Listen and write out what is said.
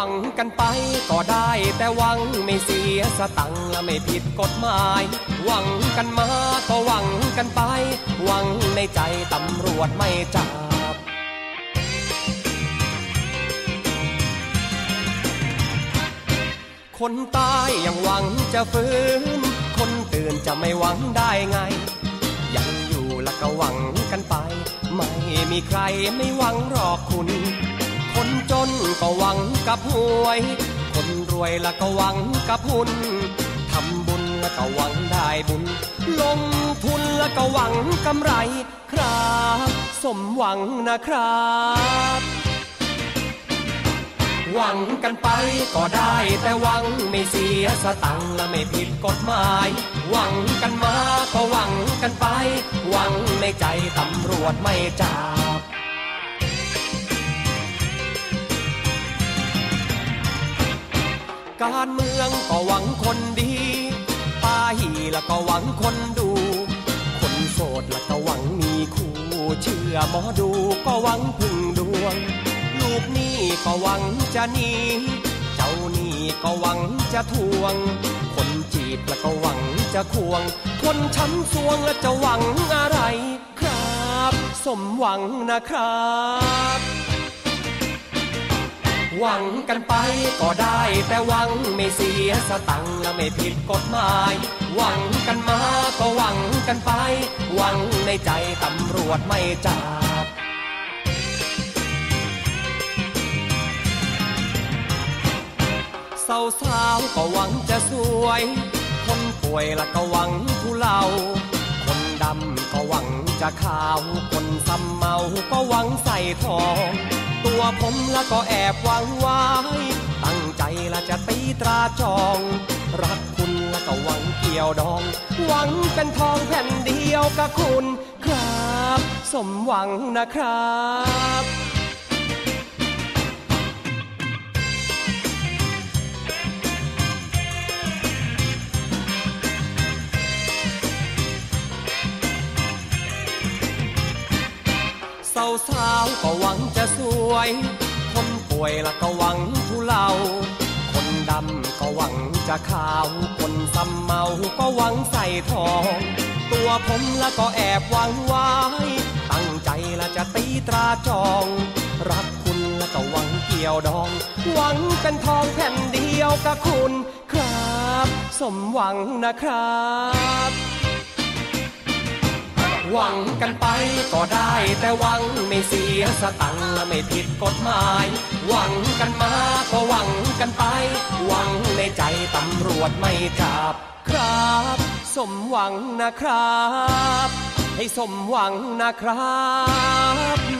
หวังกันไปก็ได้แต่หวังไม่เสียสตังและไม่ผิดกฎหมาย หวังกันมาก็หวังกันไป หวังในใจตำรวจไม่จับ คนตายยังหวังจะฟื้น คนตื่นจะไม่หวังได้ไง ยังอยู่แล้วก็หวังกันไป ไม่มีใครไม่หวังหรอกคุณ จนก็หวังกับหวย คนรวยล้วก็หวังกับหุ้นทำบุญล้วก็หวังได้บุญ ลงทุนล้วก็หวังกำไรครับ สมหวังนะครับ หวังกันไปก็ได้แต่หวังไม่เสียสตังค์และไม่ผิดกฎหมาย หวังกันมาก็หวังกันไป หวังในใจตำรวจไม่จับ การเมืองก็หวังคนดีป้าหีแล้วก็หวังคนดู คนโสดแล้วก็หวังมีคู่เชื่อหมอดูก็หวังพึ่งดวง ลูกหนี้ก็หวังจะหนีเจ้าหนี้ก็หวังจะทวง คนจีบแล้วก็หวังจะควง คนช้ำสวงล้วจะหวังอะไรครับ สมหวังนะครับ หวังกันไปก็ได้ แต่หวังไม่เสียสตังและไม่ผิดกฎหมาย หวังกันมาก็หวังกันไป หวังในใจตำรวจไม่จับสาวสาวก็หวังจะสวย คนป่วยละก็หวังทุเลา คนดำก็หวังจะขาว คนซ้ำเมา ก็หวังใส่ทอง ตัวผมแล้วก็แอบหวังไว้ ตั้งใจละจะตีตราจอง รักคุณแล้วก็หวังเกี่ยวดอง หวังเป็นทองแผ่นเดียวกับคุณครับ สมหวังนะครับ สาวสาวๆก็หวังจะสวย คนป่วยละก็หวังทุเลา คนดำก็หวังจะขาว คนซ้ำเมาก็หวังใส่ทอง ตัวผมละก็แอบหวังไว้ ตั้งใจละจะตีตราจอง รักคุณละก็หวังเกี่ยวดอง หวังเป็นทองแผ่นเดียวกับคุณครับ สมหวังนะครับ หวังกันไปก็ได้ แต่หวังไม่เสียสตังค์และไม่ผิดกฎหมาย หวังกันมาก็หวังกันไป หวังในใจตำรวจไม่จับครับ สมหวังนะครับ ให้สมหวังนะครับ